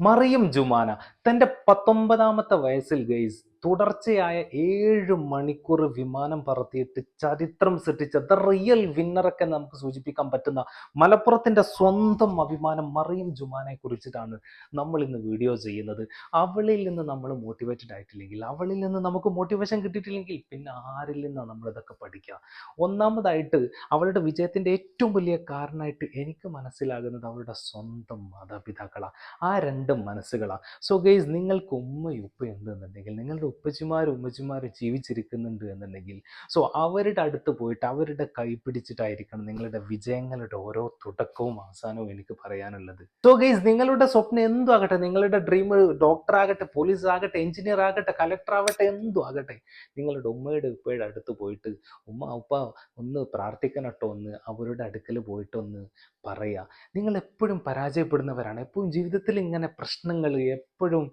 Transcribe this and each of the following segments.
മറിയം ജുമാന. തന്റെ പത്തൊമ്പതാമത്തെ വയസ്സിൽ ഗൈസ് തുടർച്ചയായ ഏഴ് മണിക്കൂർ വിമാനം പറത്തിയിട്ട് ചരിത്രം സൃഷ്ടിച്ച ദ റിയൽ വിന്നറൊക്കെ നമുക്ക് സൂചിപ്പിക്കാൻ പറ്റുന്ന മലപ്പുറത്തിന്റെ സ്വന്തം അഭിമാനം മറിയം ജുമാനെ കുറിച്ചിട്ടാണ് നമ്മൾ ഇന്ന് വീഡിയോ ചെയ്യുന്നത്. അവളിൽ നിന്ന് നമ്മൾ മോട്ടിവേറ്റഡ് ആയിട്ടില്ലെങ്കിൽ അവളിൽ നിന്ന് നമുക്ക് മോട്ടിവേഷൻ കിട്ടിയിട്ടില്ലെങ്കിൽ പിന്നെ ആരിൽ നിന്നാണ് നമ്മൾ ഇതൊക്കെ പഠിക്കുക? ഒന്നാമതായിട്ട് അവളുടെ വിജയത്തിന്റെ ഏറ്റവും വലിയ കാരണമായിട്ട് എനിക്ക് മനസ്സിലാകുന്നത് അവളുടെ സ്വന്തം മാതാപിതാക്കളാണ് ആ രണ്ട് മനസ്സുകളാണ് സോ ഗെയ്സ് നിങ്ങൾക്ക് ഉമ്മയും ഉപ്പയുണ്ട് എന്തെന്നുണ്ടെങ്കിൽ നിങ്ങളുടെ ഉപ്പച്ചിമാരും ഉമ്മച്ചിമാരും ജീവിച്ചിരിക്കുന്നുണ്ട് എന്നുണ്ടെങ്കിൽ സോ അവരുടെ അടുത്ത് പോയിട്ട് അവരുടെ കൈ പിടിച്ചിട്ടായിരിക്കണം നിങ്ങളുടെ വിജയങ്ങളുടെ ഓരോ തുടക്കവും അവസാനവും എനിക്ക് പറയാനുള്ളത്. സോ ഗെയ്സ് നിങ്ങളുടെ സ്വപ്നം എന്തും ആകട്ടെ നിങ്ങളുടെ ഡ്രീം ഡോക്ടർ ആകട്ടെ പോലീസ് ആകട്ടെ എഞ്ചിനീയർ ആകട്ടെ കലക്ടർ ആവട്ടെ എന്തും ആകട്ടെ നിങ്ങളുടെ ഉമ്മയുടെ ഉപ്പയുടെ അടുത്ത് പോയിട്ട് ഉമ്മ ഉപ്പ ഒന്ന് പ്രാർത്ഥിക്കണട്ടോ ഒന്ന് അവരുടെ അടുക്കൽ പോയിട്ടൊന്ന് പറയുക നിങ്ങൾ എപ്പോഴും പരാജയപ്പെടുന്നവരാണ്. എപ്പോഴും ജീവിതത്തിൽ ഇങ്ങനെ പ്രശ്നങ്ങൾ എപ്പോഴും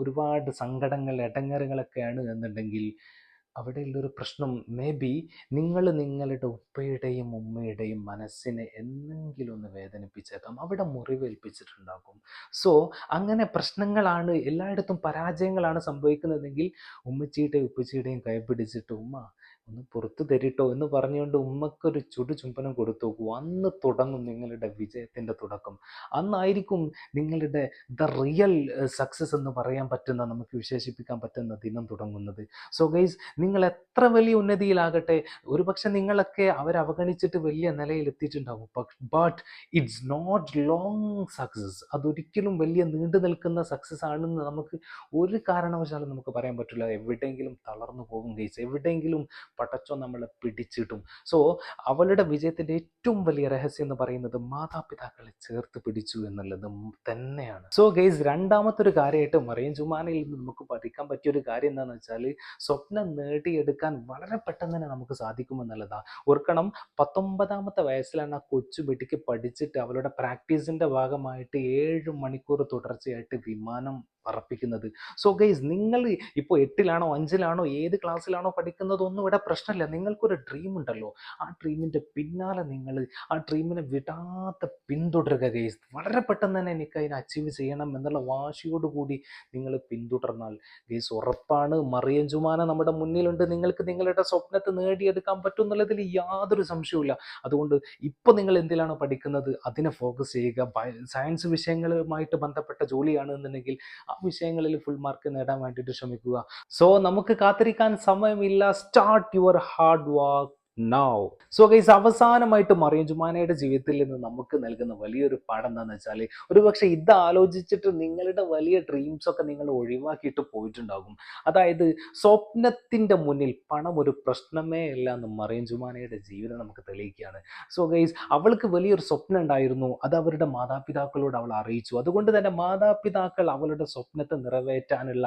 ഒരുപാട് സങ്കടങ്ങൾ ഇടങ്ങറുകളൊക്കെയാണ് എന്നുണ്ടെങ്കിൽ അവിടെയുള്ളൊരു പ്രശ്നം മേ ബി നിങ്ങൾ നിങ്ങളുടെ ഉപ്പയുടെയും ഉമ്മയുടെയും മനസ്സിനെ എന്തെങ്കിലും ഒന്ന് വേദനിപ്പിച്ചേക്കാം. അവിടെ മുറിവേൽപ്പിച്ചിട്ടുണ്ടാകും. സോ അങ്ങനെ പ്രശ്നങ്ങളാണ് എല്ലായിടത്തും പരാജയങ്ങളാണ് സംഭവിക്കുന്നതെങ്കിൽ ഉമ്മച്ചിയുടെയും ഉപ്പച്ചിയുടെയും കൈ പിടിച്ചിട്ട് ഉമ്മ ഒന്ന് പുറത്തു തരിട്ടോ എന്ന് പറഞ്ഞുകൊണ്ട് ഉമ്മക്കൊരു ചുടു ചുംബനം കൊടുത്തു നോക്കൂ അന്ന് തുടങ്ങും നിങ്ങളുടെ വിജയത്തിന്റെ തുടക്കം. അന്നായിരിക്കും നിങ്ങളുടെ ദ റിയൽ സക്സസ് എന്ന് പറയാൻ പറ്റുന്ന നമുക്ക് വിശേഷിപ്പിക്കാൻ പറ്റുന്ന ദിനം തുടങ്ങുന്നത്. സോ ഗൈസ് നിങ്ങൾ എത്ര വലിയ ഉന്നതിയിലാകട്ടെ ഒരുപക്ഷെ നിങ്ങളൊക്കെ അവരവഗണിച്ചിട്ട് വലിയ നിലയിൽ എത്തിയിട്ടുണ്ടാവും. But it's not long success അതൊരിക്കലും വലിയ നീണ്ടു നിൽക്കുന്ന സക്സസ് ആണെന്ന് നമുക്ക് ഒരു കാരണവശാലും നമുക്ക് പറയാൻ പറ്റില്ല. എവിടെയെങ്കിലും തളർന്നു പോകും ഗൈസ് എവിടെയെങ്കിലും പടച്ചോ നമ്മളെ പിടിച്ചിട്ടും സോ അവളുടെ വിജയത്തിന്റെ ഏറ്റവും വലിയ രഹസ്യം എന്ന് പറയുന്നത് മാതാപിതാക്കളെ ചേർത്ത് പിടിച്ചു എന്നുള്ളത് തന്നെയാണ്. സോ ഗെയ്സ് രണ്ടാമത്തെ ഒരു കാര്യമായിട്ട് മറിയം ജുമാനയിൽ നിന്ന് നമുക്ക് പഠിക്കാൻ പറ്റിയ ഒരു കാര്യം എന്താണെന്ന് വെച്ചാൽ സ്വപ്നം നേടിയെടുക്കാൻ വളരെ പെട്ടെന്ന് തന്നെ നമുക്ക് സാധിക്കുമെന്നുള്ളതാണ് ഓർക്കണം പത്തൊമ്പതാമത്തെ വയസ്സിലാണ് ആ കൊച്ചു വെട്ടിക്ക് പഠിച്ചിട്ട് അവളുടെ പ്രാക്ടീസിന്റെ ഭാഗമായിട്ട് ഏഴ് മണിക്കൂർ തുടർച്ചയായിട്ട് വിമാനം പറപ്പിക്കുന്നത്. സോ ഗൈസ് നിങ്ങൾ ഇപ്പോൾ എട്ടിലാണോ അഞ്ചിലാണോ ഏത് ക്ലാസ്സിലാണോ പഠിക്കുന്നതൊന്നും ഇവിടെ പ്രശ്നമില്ല. നിങ്ങൾക്കൊരു ഡ്രീം ഉണ്ടല്ലോ. ആ ഡ്രീമിന്റെ പിന്നാലെ നിങ്ങൾ ആ ഡ്രീമിനെ വിടാതെ പിന്തുടരുക ഗൈസ് വളരെ പെട്ടെന്ന് തന്നെ എനിക്ക് അതിനെ അച്ചീവ് ചെയ്യണം എന്നുള്ള വാശിയോടുകൂടി നിങ്ങൾ പിന്തുടർന്നാൽ ഗൈസ് ഉറപ്പാണ്. മറിയം ജുമാന നമ്മുടെ മുന്നിലുണ്ട്. നിങ്ങൾക്ക് നിങ്ങളുടെ സ്വപ്നത്തെ നേടിയെടുക്കാൻ പറ്റും എന്നുള്ളതിൽ യാതൊരു സംശയവുമില്ല. അതുകൊണ്ട് ഇപ്പോൾ നിങ്ങൾ എന്തിലാണോ പഠിക്കുന്നത് അതിനെ ഫോക്കസ് ചെയ്യുക. സയൻസ് വിഷയങ്ങളുമായിട്ട് ബന്ധപ്പെട്ട ജോലിയാണ് എന്നുണ്ടെങ്കിൽ വിഷയങ്ങളിൽ ഫുൾ മാർക്ക് നേടാൻ വേണ്ടിയിട്ട് ശ്രമിക്കുക. സോ നമുക്ക് കാത്തിരിക്കാൻ സമയമില്ല. Start your hard work now so guys അവസാനമായിട്ട് മറിയം ജുമാനയുടെ ജീവിതത്തിൽ നിന്ന് നമുക്ക് നൽകുന്ന വലിയൊരു പാഠം എന്താണെന്ന് വെച്ചാൽ ഒരുപക്ഷെ ഇത് ആലോചിച്ചിട്ട് നിങ്ങളുടെ വലിയ ഡ്രീംസ് ഒക്കെ നിങ്ങൾ ഒഴിവാക്കിയിട്ട് പോയിട്ടുണ്ടാകും. അതായത് സ്വപ്നത്തിന്റെ മുന്നിൽ പണം ഒരു പ്രശ്നമേ അല്ല എന്ന് മറിയം ജുമാനയുടെ ജീവിതം നമുക്ക് തെളിയിക്കുകയാണ്. സോ ഗൈസ് അവൾക്ക് വലിയൊരു സ്വപ്നം ഉണ്ടായിരുന്നു. അത് അവരുടെ മാതാപിതാക്കളോട് അവൾ അറിയിച്ചു. അതുകൊണ്ട് തന്നെ മാതാപിതാക്കൾ അവളുടെ സ്വപ്നത്തെ നിറവേറ്റാനുള്ള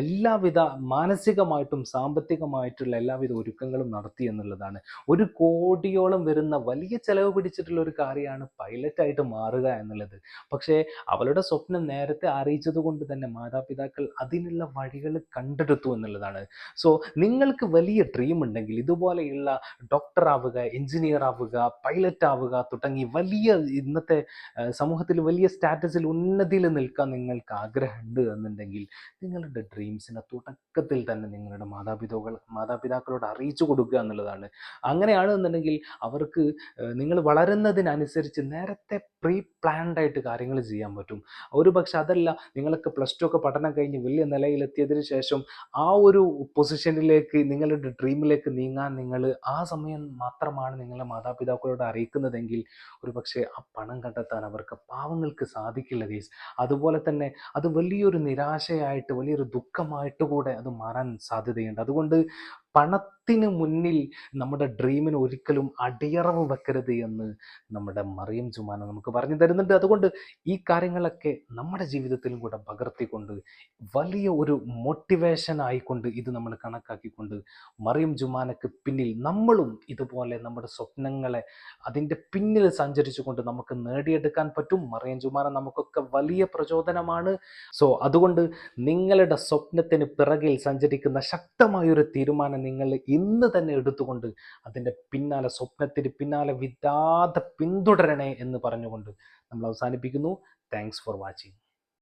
എല്ലാവിധ മാനസികമായിട്ടും സാമ്പത്തികമായിട്ടുള്ള എല്ലാവിധ ഒരുക്കങ്ങളും നടത്തി എന്നുള്ളതാണ്. ഒരു കോടിയോളം വരുന്ന വലിയ ചെലവ് പിടിച്ചിട്ടുള്ള ഒരു കാര്യമാണ് പൈലറ്റായിട്ട് മാറുക എന്നുള്ളത്. പക്ഷേ അവളുടെ സ്വപ്നം നേരത്തെ അറിയിച്ചത് കൊണ്ട് തന്നെ മാതാപിതാക്കൾ അതിനുള്ള വഴികൾ കണ്ടെടുത്തു എന്നുള്ളതാണ്. സോ നിങ്ങൾക്ക് വലിയ ഡ്രീം ഉണ്ടെങ്കിൽ ഇതുപോലെയുള്ള ഡോക്ടർ ആവുക എഞ്ചിനീയർ ആവുക പൈലറ്റ് ആവുക തുടങ്ങി വലിയ ഇന്നത്തെ സമൂഹത്തിൽ വലിയ സ്റ്റാറ്റസിൽ ഉന്നതിയിൽ നിൽക്കാൻ നിങ്ങൾക്ക് ആഗ്രഹമുണ്ട് എന്നുണ്ടെങ്കിൽ നിങ്ങളുടെ ഡ്രീംസിനെ തുടക്കത്തിൽ തന്നെ നിങ്ങളുടെ മാതാപിതാക്കൾ മാതാപിതാക്കളോട് അറിയിച്ചു കൊടുക്കുക എന്നുള്ളതാണ്. അങ്ങനെയാണെന്നുണ്ടെങ്കിൽ അവർക്ക് നിങ്ങൾ വളരുന്നതിനനുസരിച്ച് നേരത്തെ പ്രീ പ്ലാൻഡ് ആയിട്ട് കാര്യങ്ങൾ ചെയ്യാൻ പറ്റും. ഒരു പക്ഷെ അതല്ല നിങ്ങളൊക്കെ പ്ലസ് ടു ഒക്കെ പഠനം കഴിഞ്ഞ് വലിയ നിലയിലെത്തിയതിനു ശേഷം ആ ഒരു പൊസിഷനിലേക്ക് നിങ്ങളുടെ ഡ്രീമിലേക്ക് നീങ്ങാൻ നിങ്ങൾ ആ സമയം മാത്രമാണ് നിങ്ങളുടെ മാതാപിതാക്കളോട് അറിയിക്കുന്നതെങ്കിൽ ഒരു പക്ഷേ ആ പണം കണ്ടെത്താൻ അവർക്ക് പാവങ്ങൾക്ക് സാധിക്കില്ല ഗീസ് അതുപോലെ തന്നെ അത് വലിയൊരു നിരാശയായിട്ട് വലിയൊരു ദുഃഖമായിട്ട് കൂടെ അത് മാറാൻ സാധ്യതയുണ്ട്. അതുകൊണ്ട് പണത്തിന് മുന്നിൽ നമ്മുടെ ഡ്രീമിന് ഒരിക്കലും അടിയറവ് വെക്കരുത് എന്ന് നമ്മുടെ മറിയം ജുമാന നമുക്ക് പറഞ്ഞു തരുന്നുണ്ട്. അതുകൊണ്ട് ഈ കാര്യങ്ങളൊക്കെ നമ്മുടെ ജീവിതത്തിലും കൂടെ പകർത്തിക്കൊണ്ട് വലിയ ഒരു മോട്ടിവേഷൻ ആയിക്കൊണ്ട് ഇത് നമ്മൾ കണക്കാക്കിക്കൊണ്ട് മറിയം ജുമാനക്ക് പിന്നിൽ നമ്മളും ഇതുപോലെ നമ്മുടെ സ്വപ്നങ്ങളെ അതിന്റെ പിന്നിൽ സഞ്ചരിച്ചുകൊണ്ട് നമുക്ക് നേടിയെടുക്കാൻ പറ്റും. മറിയം ജുമാന നമുക്കൊക്കെ വലിയ പ്രചോദനമാണ്. സോ അതുകൊണ്ട് നിങ്ങളുടെ സ്വപ്നത്തിന് പിറകിൽ സഞ്ചരിക്കുന്ന ശക്തമായൊരു തീരുമാനം നിങ്ങൾ ഇന്ന് തന്നെ എടുത്തുകൊണ്ട് അതിന്റെ പിന്നാലെ സ്വപ്നത്തിന് പിന്നാലെ വിടാതെ പിന്തുടരണേ എന്ന് പറഞ്ഞുകൊണ്ട് നമ്മൾ അവസാനിപ്പിക്കുന്നു. Thanks for watching